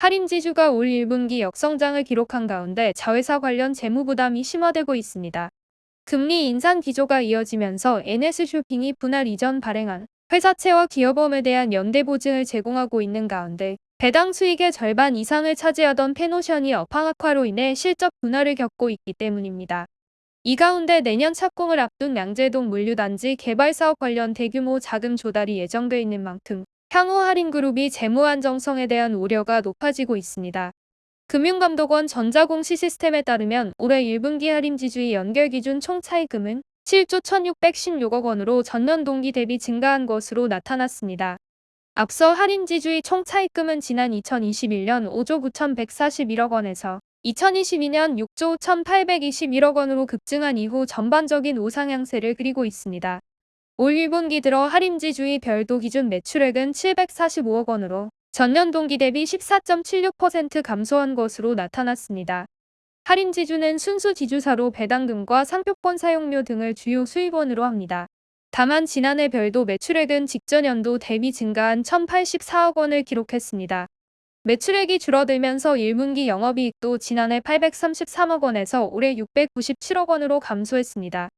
할인지주가 올 1분기 역성장을 기록한 가운데 자회사 관련 재무 부담이 심화되고 있습니다. 금리 인상 기조가 이어지면서 NS쇼핑이 분할 이전 발행한 회사채와 기업범에 대한 연대 보증을 제공하고 있는 가운데 배당 수익의 절반 이상을 차지하던 페노션이 업황 악화로 인해 실적 분할을 겪고 있기 때문입니다. 이 가운데 내년 착공을 앞둔 양재동 물류단지 개발 사업 관련 대규모 자금 조달이 예정돼 있는 만큼 향후 할인그룹이 재무 안정성에 대한 우려가 높아지고 있습니다. 금융감독원 전자공시 시스템에 따르면 올해 1분기 할인지주의 연결 기준 총 차입금은 7조 1616억 원으로 전년 동기 대비 증가한 것으로 나타났습니다. 앞서 할인지주의 총 차입금은 지난 2021년 5조 9141억 원에서 2022년 6조 1821억 원으로 급증한 이후 전반적인 우상향세를 그리고 있습니다. 올 1분기 들어 할인지주의 별도 기준 매출액은 745억 원으로 전년 동기 대비 14.76% 감소한 것으로 나타났습니다. 할인지주는 순수 지주사로 배당금과 상표권 사용료 등을 주요 수입원으로 합니다. 다만 지난해 별도 매출액은 직전 연도 대비 증가한 1,084억 원을 기록했습니다. 매출액이 줄어들면서 1분기 영업이익도 지난해 833억 원에서 올해 697억 원으로 감소했습니다.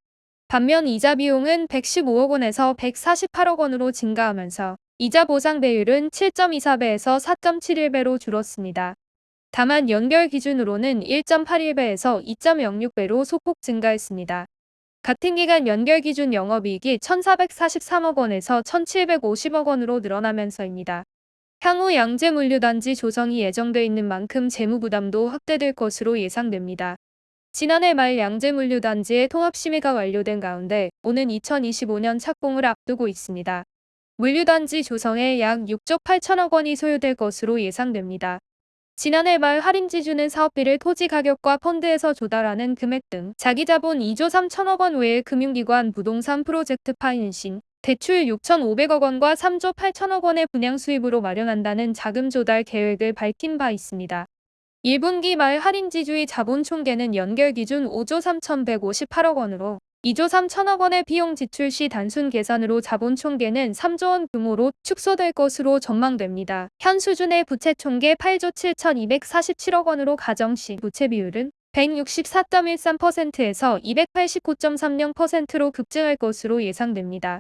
반면 이자 비용은 115억 원에서 148억 원으로 증가하면서 이자 보상 배율은 7.24배에서 4.71배로 줄었습니다. 다만 연결 기준으로는 1.81배에서 2.06배로 소폭 증가했습니다. 같은 기간 연결 기준 영업이익이 1,443억 원에서 1,750억 원으로 늘어나면서입니다. 향후 양재물류단지 조성이 예정돼 있는 만큼 재무 부담도 확대될 것으로 예상됩니다. 지난해 말 양재물류단지의 통합심의가 완료된 가운데 오는 2025년 착공을 앞두고 있습니다. 물류단지 조성에 약 6조 8천억 원이 소요될 것으로 예상됩니다. 지난해 말 할인지주는 사업비를 토지 가격과 펀드에서 조달하는 금액 등 자기 자본 2조 3천억 원 외에 금융기관 부동산 프로젝트 파이낸싱, 대출 6,500억 원과 3조 8천억 원의 분양 수입으로 마련한다는 자금 조달 계획을 밝힌 바 있습니다. 1분기 말 할인지주의 자본 총계는 연결 기준 5조 3,158억 원으로 2조 3천억 원의 비용 지출 시 단순 계산으로 자본 총계는 3조 원 규모로 축소될 것으로 전망됩니다. 현 수준의 부채 총계 8조 7,247억 원으로 가정 시 부채 비율은 164.13%에서 289.30%로 급증할 것으로 예상됩니다.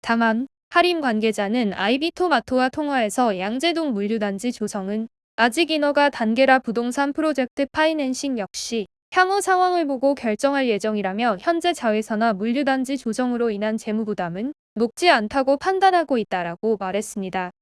다만 할인 관계자는 아이비토마토와 통화에서 양재동 물류단지 조성은 아직 인허가 단계라 부동산 프로젝트 파이낸싱 역시 향후 상황을 보고 결정할 예정이라며 현재 자회사나 물류단지 조정으로 인한 재무 부담은 높지 않다고 판단하고 있다라고 말했습니다.